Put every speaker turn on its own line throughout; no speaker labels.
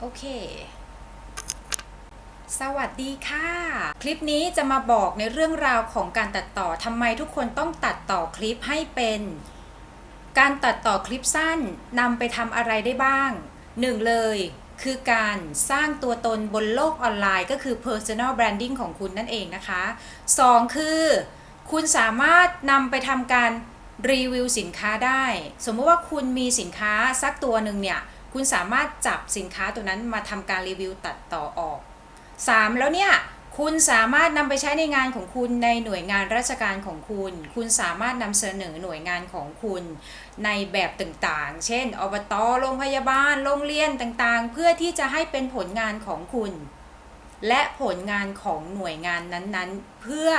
โอเค สวัสดีค่ะ คลิปนี้จะมาบอกในเรื่องราวของการตัดต่อทำไมทุกคนต้องตัดต่อคลิปให้เป็น การตัดต่อคลิปสั้นนำไปทำอะไรได้บ้างหนึ่งเลยคือการสร้างตัวตนบนโลกออนไลน์ ก็คือ personal branding ของคุณนั่นเองนะคะสองคือ คุณสามารถนำไปทำการรีวิวสินค้าได้ สมมติว่าคุณมีสินค้าสักตัวหนึ่งเนี่ย คุณสามารถจับสินค้าตัวนั้นมาทำการรีวิวตัดต่อออก 3. แล้วเนี่ยคุณสามารถนำไปใช้ในงานของคุณในหน่วยงานราชการของคุณ คุณสามารถนำเสนอหน่วยงานของคุณในแบบต่างๆ เช่น อบต โรงพยาบาล โรงเรียนต่างๆ เพื่อที่จะให้เป็นผลงานของคุณ และผลงานของหน่วยงานนั้นๆ เพื่อ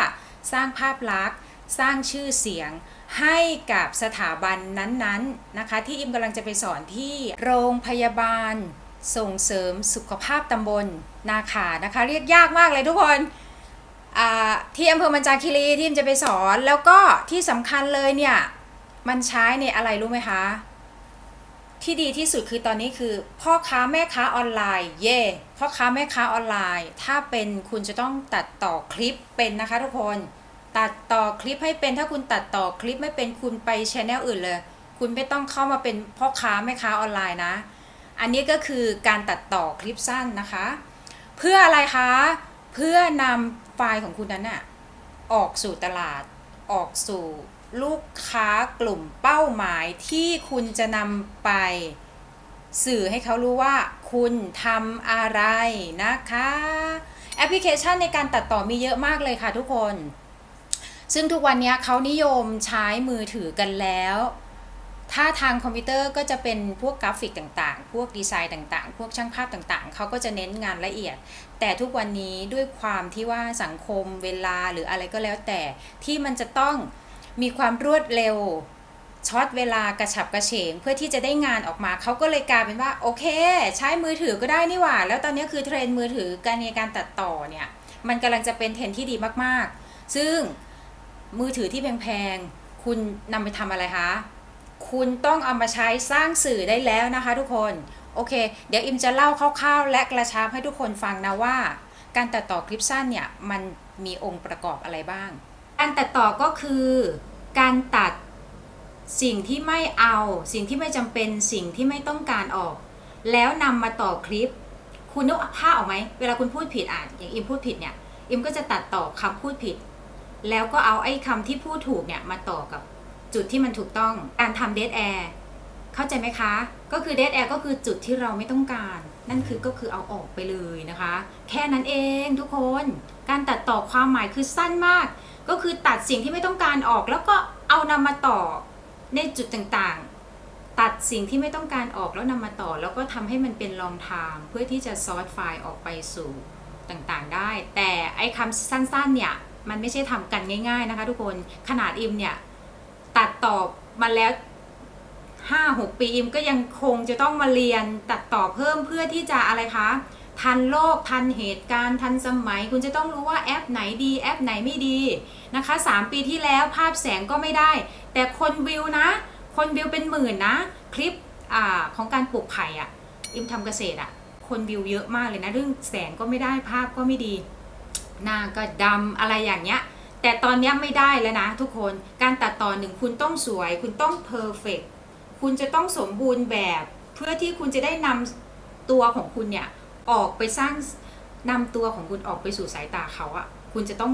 สร้างภาพลักษณ์ สร้างชื่อเสียงให้กับสถาบันนั้นๆนะคะที่อิมกำลังจะไปสอนที่โรงพยาบาล ส่งเสริมสุขภาพตำบลนาขานะคะเรียกยากมากเลยทุกคนอ่าที่อำเภอมันจาคีรีที่อิมจะไปสอนแล้วก็ที่สำคัญเลยเนี่ยมันใช้ในอะไรรู้ไหมคะที่ดีที่สุดคือตอนนี้คือพ่อค้าแม่ค้าออนไลน์เย่พ่อค้าแม่ค้าออนไลน์ ถ้าเป็นคุณจะต้องตัดต่อคลิปเป็นนะคะทุกคน ตัดต่อคลิปให้เป็นถ้าคุณตัดต่อคลิปไม่เป็นคุณไปชแนลอื่นเลย คุณไม่ต้องเข้ามาเป็นพ่อค้าแม่ค้าออนไลน์นะ อันนี้ก็คือการตัดต่อคลิปสั้นนะคะ เพื่ออะไรคะ เพื่อนำไฟล์ของคุณนั้นน่ะออกสู่ตลาด ออกสู่ลูกค้ากลุ่มเป้าหมายที่คุณจะนำไปสื่อให้เขารู้ว่าคุณทำอะไรนะคะ แอปพลิเคชันในการตัดต่อมีเยอะมากเลยค่ะทุกคน ซึ่งทุกวันนี้เขานิยมใช้มือถือกันแล้ว ถ้าทางคอมพิวเตอร์ก็จะเป็นพวกกราฟิกต่างๆ พวกดีไซน์ต่างๆ พวกช่างภาพต่างๆ เขาก็จะเน้นงานละเอียด แต่ทุกวันนี้ด้วยความที่ว่าสังคมเวลาหรืออะไรก็แล้วแต่ที่มันจะต้องมีความรวดเร็วช็อตเวลากระฉับกระเฉงเพื่อที่จะได้งานออกมาเขาก็เลยกลายเป็นว่าโอเค ใช้มือถือก็ได้นี่หว่า แล้วตอนนี้คือเทรนด์มือถือการในการตัดต่อเนี่ย มันกำลังจะเป็นเทรนที่ดีมากๆ ซึ่ง มือถือที่แพงๆ คุณนำไปทำอะไรคะ คุณต้องเอามาใช้สร้างสื่อได้แล้วนะคะทุกคน โอเค เดี๋ยวอิมจะเล่าคร่าวๆ และกระชับให้ทุกคนฟังนะว่า การตัดต่อคลิปสั้นเนี่ย มันมีองค์ประกอบอะไรบ้าง การตัดต่อก็คือการตัดสิ่งที่ไม่เอา สิ่งที่ไม่จำเป็นสิ่งที่ไม่ต้องการออก แล้วนำมาต่อคลิป คุณนึกภาพออกไหมเวลาคุณพูดผิดอะอย่างอิมพูดผิดเนี่ยอิมก็จะตัดต่อคำพูดผิด แล้วก็เอาไอ้คำที่พูดถูกเนี่ยมาต่อกับจุดที่มันถูกต้องการทำเด a แอร์เข้าใจไหมคะ ก็คือเด a แอร์ก็คือจุดที่เราไม่ต้องการ นั่นคือก็คือเอาออกไปเลยนะคะ แค่นั้นเองทุกคนการตัดต่อความหมายคือสั้นมาก ก็คือตัดสิ่งที่ไม่ต้องการออก แล้วก็เอานำมาต่อในจุดต่างๆ ตัดสิ่งที่ไม่ต้องการออกแล้วนำมาต่อ แล้วก็ทำให้มันเป็นลองทางเพื่อที่จะซอร์สไฟล์ออกไปสู่ต่างๆได้ แต่ไอ้คำสั้นๆเนี่ย มันไม่ใช่ทำกันง่าย ๆนะคะ ทุกคนขนาดอิมเนี่ย ตัดต่อมาแล้วห้าหกปีอิมก็ยังคงจะต้องมาเรียนตัดต่อเพิ่มเพื่อที่จะอะไรคะทันโลกทันเหตุการณ์ทันสมัย คุณจะต้องรู้ว่าแอปไหนดีแอปไหนไม่ดีนะคะ 3 ปีที่แล้วภาพแสงก็ไม่ได้ แต่คนวิวนะ คนวิวเป็นหมื่นนะ คลิปอ่าของการปลูกไผ่อะอิมทำเกษตรอะคนวิวเยอะมากเลยนะ เรื่องแสงก็ไม่ได้ภาพก็ไม่ดี หน้าก็ดำอะไรอย่างเงี้ย แต่ตอนนี้ไม่ได้แล้วนะทุกคน การตัดต่อหนึ่งคุณต้องสวย คุณต้องเพอร์เฟกคุณจะต้องสมบูรณ์แบบ เพื่อที่คุณจะได้นำตัวของคุณเนี่ย ออกไปสร้างนำตัวของคุณออกไปสู่สายตาเขาอะคุณจะต้อง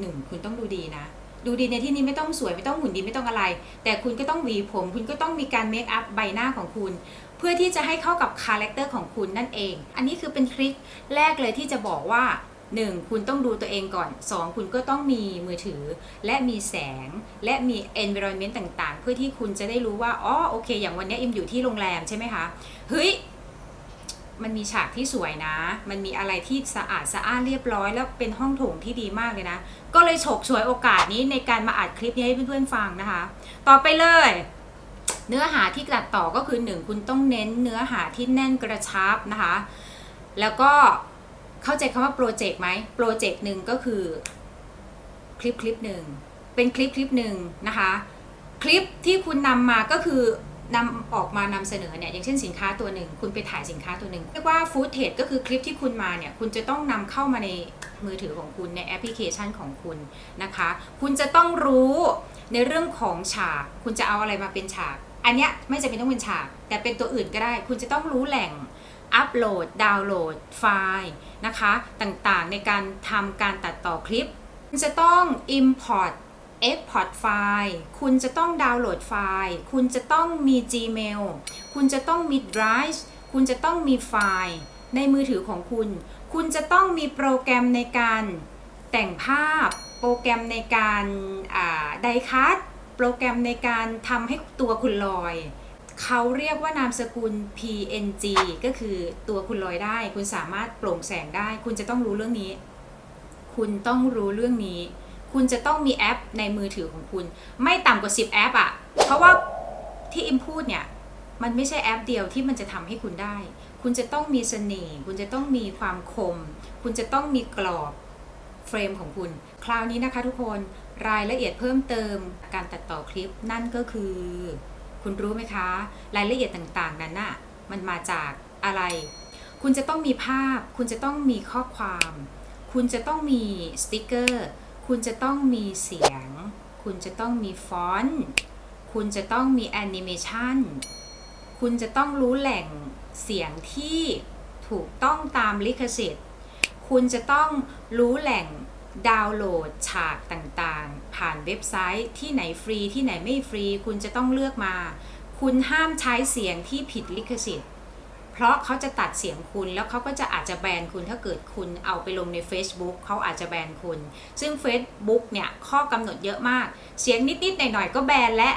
หนึ่งคุณต้องดูดีนะ ดูดีในที่นี้ไม่ต้องสวยไม่ต้องหุ่นดีไม่ต้องอะไร แต่คุณก็ต้องหวีผม คุณก็ต้องมีการเมคอัพใบหน้าของคุณเพื่อที่จะให้เข้ากับคาแรคเตอร์ของคุณนั่นเอง อันนี้คือเป็นทริคแรกเลยที่จะบอกว่า 1. คุณต้องดูตัวเองก่อน 2. คุณก็ต้องมีมือถือ และมีแสงและมี environment ต่างๆ เพื่อที่คุณจะได้รู้ว่าอ๋อโอเค อย่างวันนี้อิมอยู่ที่โรงแรมใช่ไหมคะเฮ้ยมันมีฉากที่สวยนะ มันมีอะไรที่สะอาดสะอ้านเรียบร้อย แล้วเป็นห้องโถงที่ดีมากเลยนะ ก็เลยฉกฉวยโอกาสนี้ในการมาอัดคลิปนี้ให้เพื่อนๆฟังนะคะ ต่อไปเลย เนื้อหาที่ตัดต่อก็คือ 1 คุณต้องเน้นเนื้อหาที่แน่นกระชับนะคะ แล้วก็ เข้าใจคำว่าโปรเจกต์ไหมโปรเจกต์หนึ่งก็คือคลิปคลิปหนึ่งเป็นคลิปคลิปหนึ่งนะคะ คลิปที่คุณนำมาก็คือนำออกมานำเสนอเนี่ยอย่างเช่นสินค้าตัวหนึ่ง คุณไปถ่ายสินค้าตัวหนึ่งเรียกว่าฟู้ดเทจก็คือคลิปที่คุณมาเนี่ย คุณจะต้องนำเข้ามาในมือถือของคุณในแอปพลิเคชันของคุณนะคะ คุณจะต้องรู้ในเรื่องของฉาก คุณจะเอาอะไรมาเป็นฉาก อันเนี้ยไม่จำเป็นต้องเป็นฉาก แต่เป็นตัวอื่นก็ได้ คุณจะต้องรู้แหล่ง อัปโหลด ดาวน์โหลดไฟล์นะคะ ต่างๆ ในการทำการตัดต่อคลิป คุณจะต้อง import export ไฟล์ คุณจะต้องดาวน์โหลดไฟล์ คุณจะต้องมี Gmail คุณจะต้องมี Drive คุณจะต้องมีไฟล์ ในมือถือของคุณ คุณจะต้องมีโปรแกรมในการแต่งภาพ โปรแกรมในการไดคัตโปรแกรมในการทำให้ตัวคุณลอย เขาเรียกว่านามสกุล PNG ก็คือตัวคุณลอยได้ คุณสามารถโปร่งแสงได้ คุณจะต้องรู้เรื่องนี้ คุณต้องรู้เรื่องนี้ คุณจะต้องมีแอปในมือถือของคุณ ไม่ต่ำกว่า 10 แอปอะเพราะว่าที่อิมพูดเนี่ย มันไม่ใช่แอปเดียวที่มันจะทำให้คุณได้ คุณจะต้องมีเสน่ห์ คุณจะต้องมีความคม คุณจะต้องมีกรอบเฟรมของคุณ คราวนี้นะคะทุกคน รายละเอียดเพิ่มเติมการตัดต่อคลิปนั่นก็คือ คุณรู้ไหมคะ รายละเอียดต่างๆ นั้นน่ะมันมาจากอะไร คุณจะต้องมีภาพ คุณจะต้องมีข้อความ คุณจะต้องมีสติกเกอร์ คุณจะต้องมีเสียง คุณจะต้องมีฟอนต์ คุณจะต้องมีแอนิเมชันคุณจะต้องรู้แหล่งเสียงที่ถูกต้องตามลิขสิทธิ์ คุณจะต้องรู้แหล่ง ดาวน์โหลดฉากต่างๆ ผ่านเว็บไซต์ที่ไหนฟรีที่ไหนไม่ฟรี คุณจะต้องเลือกมา คุณห้ามใช้เสียงที่ผิดลิขสิทธิ์ เพราะเขาจะตัดเสียงคุณแล้วเขาก็จะอาจจะแบนคุณถ้าเกิดคุณเอาไปลงใน Facebook เขาอาจจะแบนคุณ ซึ่ง Facebook เนี่ยข้อกำหนดเยอะมาก เสียงนิดๆหน่อยๆก็แบนและ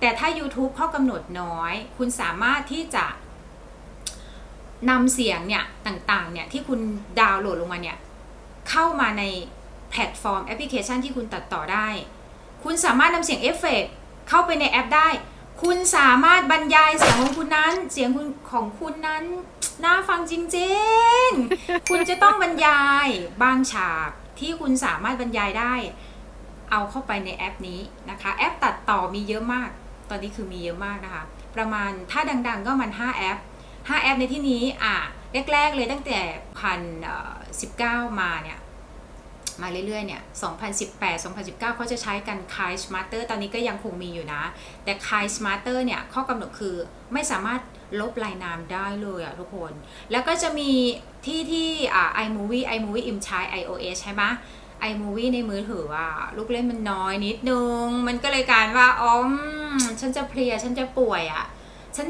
แต่ถ้า YouTube ข้อกำหนดน้อย คุณสามารถที่จะนำเสียงเนี่ยต่างๆเนี่ยที่คุณดาวน์โหลดลงมาเนี่ยเข้ามาใน แพลตฟอร์มแอปพลิเคชันที่คุณตัดต่อได้ คุณสามารถนำเสียงเอฟเฟกเข้าไปในแอปได้ คุณสามารถบรรยายเสียงของคุณนั้น เสียงคุณของคุณนั้นน่าฟังจริงๆ คุณจะต้องบรรยายบางฉากที่คุณสามารถบรรยายได้ เอาเข้าไปในแอปนี้นะคะ แอปตัดต่อมีเยอะมาก ตอนนี้คือมีเยอะมากนะคะ ประมาณถ้าดัง ๆ ก็มัน 5 แอป 5 แอปในที่นี้อะแรก ๆ เลยตั้งแต่พันสิบเก้ามาเนี่ย มาเรื่อยๆเนี่ย 2018 2019 เขาจะใช้กัน Kai Smarter ตอนนี้ก็ยังคงมีอยู่นะ แต่ Kai Smarter เนี่ย ข้อกำหนดคือไม่สามารถลบลายนามได้เลยอะทุกคน แล้วก็จะมีที่ที่อ่า iMovie iMovie อิมใช้ iOS ใช่ไหม iMovie ในมือถืออะลูกเล่นมันน้อยนิดนึง มันก็เลยการว่าอ๋อฉันจะเพลียฉันจะป่วยอะฉัน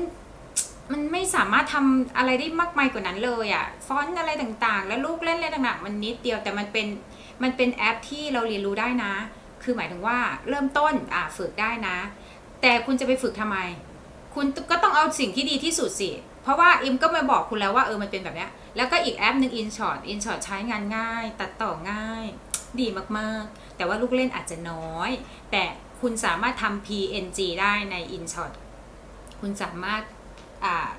มันไม่สามารถทำอะไรได้มากมายกว่านั้นเลยอะฟอนต์อะไรต่างๆ แล้วลูกเล่นอะไรต่างๆ มันนิดเดียวแต่มันเป็น มันเป็นแอปที่เราเรียนรู้ได้นะ คือหมายถึงว่าเริ่มต้นอ่าฝึกได้นะ แต่คุณจะไปฝึกทำไม คุณก็ต้องเอาสิ่งที่ดีที่สุดสิ เพราะว่าอิมก็มาบอกคุณแล้วว่าเออมันเป็นแบบนี้ แล้วก็อีกแอปหนึ่ง InShot InShot ใช้งานง่าย ตัดต่อง่าย ดีมากๆ แต่ว่าลูกเล่นอาจจะน้อย แต่คุณสามารถทำ PNG ได้ใน InShot คุณสามารถอ่า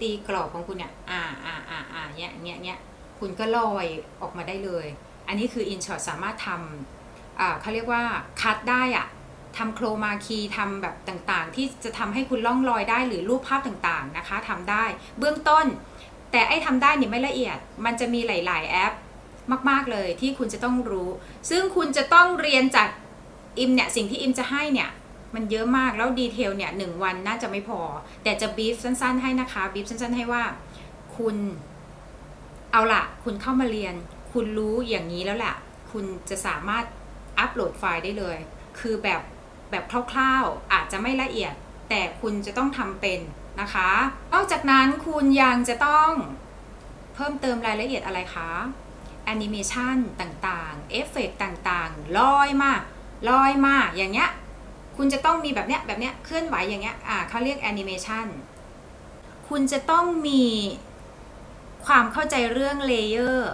ตีกรอบของคุณเนี่ยอ่าอ่าอ่าอ่าเนี้ยเนี้ยเนี้ยคุณก็ลอยออกมาได้เลย อันนี้คือ InShot สามารถทำเขาเรียกว่าคัดได้อะทำโครมาคีทำแบบต่างๆ ที่จะทำให้คุณล่องลอยได้หรือรูปภาพต่างๆนะคะทำได้เบื้องต้น แต่ไอ้ทำได้เนี่ยไม่ละเอียด มันจะมีหลาย ๆ แอปมาก ๆ เลยที่คุณจะต้องรู้ ซึ่งคุณจะต้องเรียนจากอิมเนี่ยสิ่งที่อิมจะให้เนี่ยมันเยอะมากแล้วดีเทลเนี่ยหนึ่งวันน่าจะไม่พอ แต่จะบีฟสั้น ๆ ให้นะคะบีฟสั้น ๆ ให้ว่า คุณเอาละคุณเข้ามาเรียน คุณรู้อย่างนี้แล้วแหละคุณจะสามารถอัปโหลดไฟล์ได้เลย คือแบบแบบคร่าวๆอาจจะไม่ละเอียด แต่คุณจะต้องทำเป็นนะคะ นอกจากนั้นคุณยังจะต้องเพิ่มเติมรายละเอียดอะไรคะแอนิเมชันต่างๆ เอฟเฟกต่างๆ ลอยมา ลอยมา อย่างเงี้ย คุณจะต้องมีแบบเนี้ย แบบเนี้ย เคลื่อนไหวอย่างเงี้ย อ่าเขาเรียกแอนิเมชันคุณจะต้องมีความเข้าใจเรื่องเลเยอร์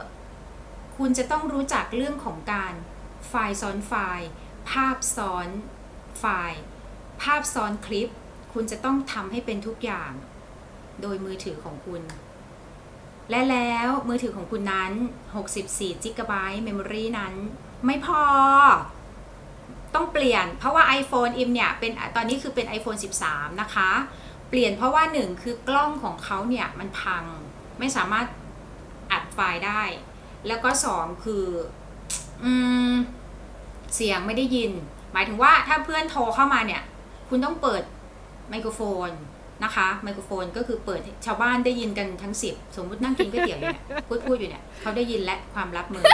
คุณจะต้องรู้จักเรื่องของการไฟล์ซ้อนไฟล์ ภาพซ้อนไฟล์ ภาพซ้อนคลิป คุณจะต้องทำให้เป็นทุกอย่าง โดยมือถือของคุณ และแล้วมือถือของคุณนั้น 64 g b memory นั้น ไม่พอ ต้องเปลี่ยน เพราะว่า iPhone อิมเนี่ยเป็นตอนนี้คือเป็น iPhone 13 นะคะ เปลี่ยนเพราะว่าหนึ่งคือกล้องของเขาเนี่ยมันพัง ไม่สามารถอัดไฟล์ได้ แล้วก็สองคืออืมเสียงไม่ได้ยิน หมายถึงว่าถ้าเพื่อนโทรเข้ามาเนี่ย คุณต้องเปิดไมโครโฟนนะคะไมโครโฟนก็คือเปิดชาวบ้านได้ยินกันทั้งสิบสมมุตินั่งกินก๋วยเตี๋ยวอยู่เนี่ยพูดพูดอยู่เนี่ยเขาได้ยินและความลับมือ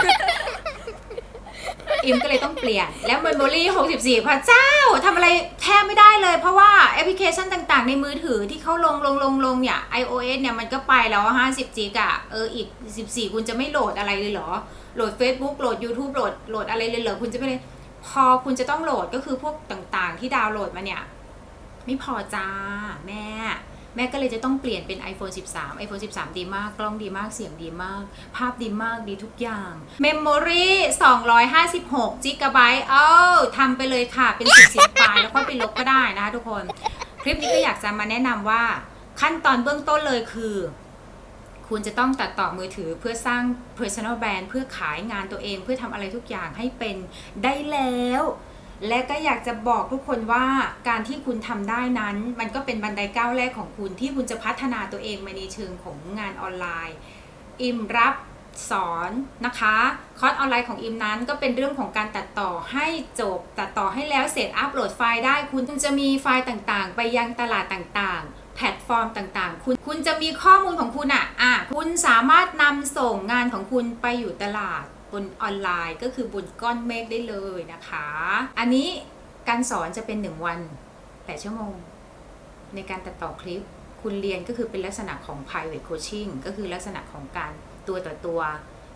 อิมก็เลยต้องเปลี่ยน แล้วเมมโมรี่64พระเจ้าทำอะไรแทบไม่ได้เลย เพราะว่าแอปพลิเคชันต่างๆ ในมือถือที่เขาลงลงลงลงเนี่ย iOS เนี่ยมันก็ไปแล้ว 50 g กะเอออีก 14 คุณจะไม่โหลดอะไรเลยเหรอ โหลด Facebook โหลด YouTube โหลดโหลดอะไรเลยเหรอ คุณจะไม่เลยพอคุณจะต้องโหลดก็คือพวกต่างๆ ที่ดาวน์โหลดมาเนี่ย ไม่พอจ้าแม่ แม่ก็เลยจะต้องเปลี่ยนเป็น iPhone 13 iPhone 13 ดีมาก กล้องดีมาก เสียงดีมาก ภาพดีมาก ดีทุกอย่าง Memory 256 g b เอ้าทำไปเลยค่ะ เป็น10 10ไฟล์แล้วก็ไปลบก็ได้นะคะทุกคน คลิปนี้ก็อยากจะมาแนะนำว่าขั้นตอนเบื้องต้นเลยคือ คุณจะต้องตัดต่อมือถือเพื่อสร้าง personal brand เพื่อขายงานตัวเอง เพื่อทำอะไรทุกอย่างให้เป็นได้แล้ว และก็อยากจะบอกทุกคนว่าการที่คุณทำได้นั้น มันก็เป็นบันไดก้าวแรกของคุณที่คุณจะพัฒนาตัวเองมาในเชิงของงานออนไลน์ อิมรับสอนนะคะคอร์สออนไลน์ของอิมนั้นก็เป็นเรื่องของการตัดต่อให้จบ ตัดต่อให้แล้วเสร็จอัปโหลดไฟล์ได้ คุณจะมีไฟล์ต่างๆ ไปยังตลาดต่างๆ แพลตฟอร์มต่างๆ คุณคุณจะมีข้อมูลของคุณอะอะคุณสามารถนำส่งงานของคุณไปอยู่ตลาด บนออนไลน์ก็คือบนก้อนเมฆได้เลยนะคะ อันนี้การสอนจะเป็น 1 วัน 8 ชั่วโมง ในการตัดต่อคลิป คุณเรียนก็คือเป็นลักษณะของ private coaching ก็คือลักษณะของการตัวต่อตัวตัว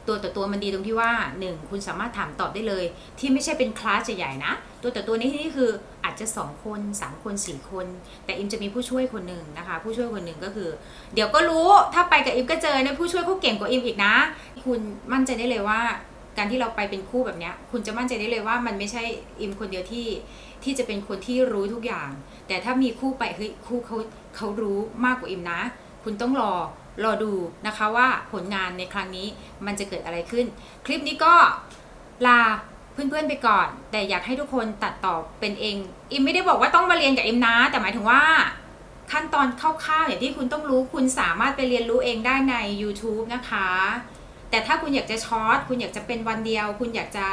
ต่อตัวมันดีตรงที่ว่า 1 คุณสามารถถามตอบได้เลย ที่ไม่ใช่เป็นคลาสใหญ่ๆนะ ตัวต่อตัวในที่นี้คืออาจจะ 2 คน 3 คน 4 คน แต่อิมจะมีผู้ช่วยคนหนึ่งนะคะ ผู้ช่วยคนหนึ่งก็คือ เดี๋ยวก็รู้ถ้าไปกับอิมก็เจอนะผู้ช่วยเขาเก่งกว่าอิมอีกนะ คุณมั่นใจได้เลยว่า การที่เราไปเป็นคู่แบบเนี้ยคุณจะมั่นใจได้เลยว่ามันไม่ใช่อิมคนเดียวที่ที่จะเป็นคนที่รู้ทุกอย่าง แต่ถ้ามีคู่ไปเฮ้ยคู่เขาเขารู้มากกว่าอิมนะ คุณต้องรอรอดูนะคะว่าผลงานในครั้งนี้มันจะเกิดอะไรขึ้น คลิปนี้ก็ลาเพื่อนๆไปก่อน แต่อยากให้ทุกคนตัดต่อเป็นเองอิมไม่ได้บอกว่าต้องมาเรียนกับอิมนะ แต่หมายถึงว่าขั้นตอนคร่าวๆอย่างที่คุณต้องรู้คุณสามารถไปเรียนรู้เองได้ใน YouTube นะคะ แต่ถ้าคุณอยากจะช็อตคุณอยากจะเป็นวันเดียว คุณอยากจะ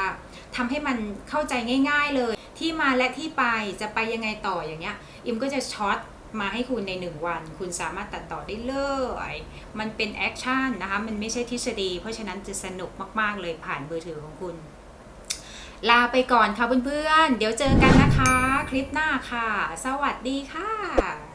ทำให้มันเข้าใจง่าย ๆเลย ที่มาและที่ไปจะไปยังไงต่ออย่างเงี้ย อิมก็จะช็อต มาให้คุณใน 1 วัน คุณสามารถตัดต่อได้เลย มันเป็นแอคชั่นนะคะ มันไม่ใช่ทฤษฎี เพราะฉะนั้นจะสนุกมาก ๆ เลยผ่านมือถือของคุณ ลาไปก่อนค่ะเพื่อนๆ เดี๋ยวเจอกันนะคะ คลิปหน้าค่ะ สวัสดีค่ะ